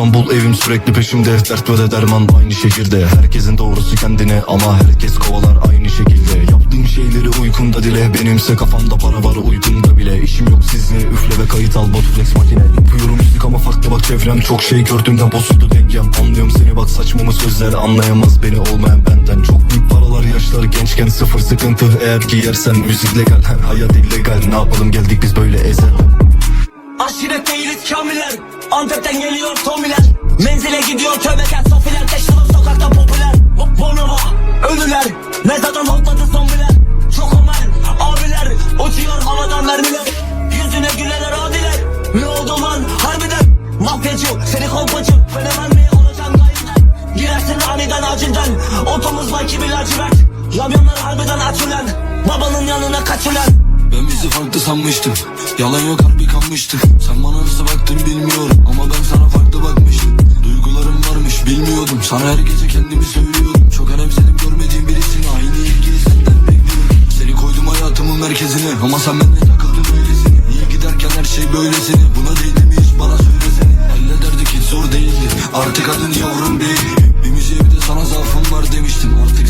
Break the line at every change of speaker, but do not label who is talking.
İstanbul evim sürekli peşimde. Dert ve de derman aynı şehirde Herkesin doğrusu kendine ama herkes kovalar aynı şekilde. Yaptığım şeyleri uykumda dile. Benimse kafamda para var uykumda bile. İşim yok sizle. Üfle ve kayıt al Botflex makine. Yapıyorum müzik ama farklı bak çevrem. Çok şey gördüğümden bozuldu dengem. Anlıyorum seni bak saçmamı sözler. Anlayamaz beni olmayan benden. Çok büyük paralar yaşlar gençken sıfır sıkıntı. Eğer ki yersen müzikle gel. Hayat illegal. Ne yapalım? Geldik biz böyle ezel
Aşiret değiliz kamiler Antep'ten geliyor tomiler. Menzile gidiyor tövbeken sofiler. Teşhirler sokakta popüler. Bo- Bonova ölüler. Mezardan hopladı zombiler. Çok omel abiler. Uçuyor havadan mermiler. Yüzüne gülenler adiler. Ne oldu lan harbiden Mafyacı seni kolpacı. Fenomen mi olacaksın gayipten Girersin aniden acilden Otomuz var gibi lacivert. Yamyamlar harbiden aç Babanın yanına kaç ulan
Ben bizi farklı sanmıştım Yalan yok harbi kanmıştık Sen bana nasıl baktın bilmiyorum. Ama ben sana farklı bakmıştım. Duygularım varmış bilmiyordum. Sana her gece kendimi söylüyordum. Çok önemsedim görmediğim birisini. Aynı ilgiyi senden bekliyorum Seni koydum hayatımın merkezine. Ama sen benimle takıldın öylesine. İyi giderken her şey böylesine Buna değdi mi hiç? Bana söylesene. Hallederdik hiç zor değildi. Artık adın yavrum değil. Bir müziğe bir de sana zaafım var demiştim. Artık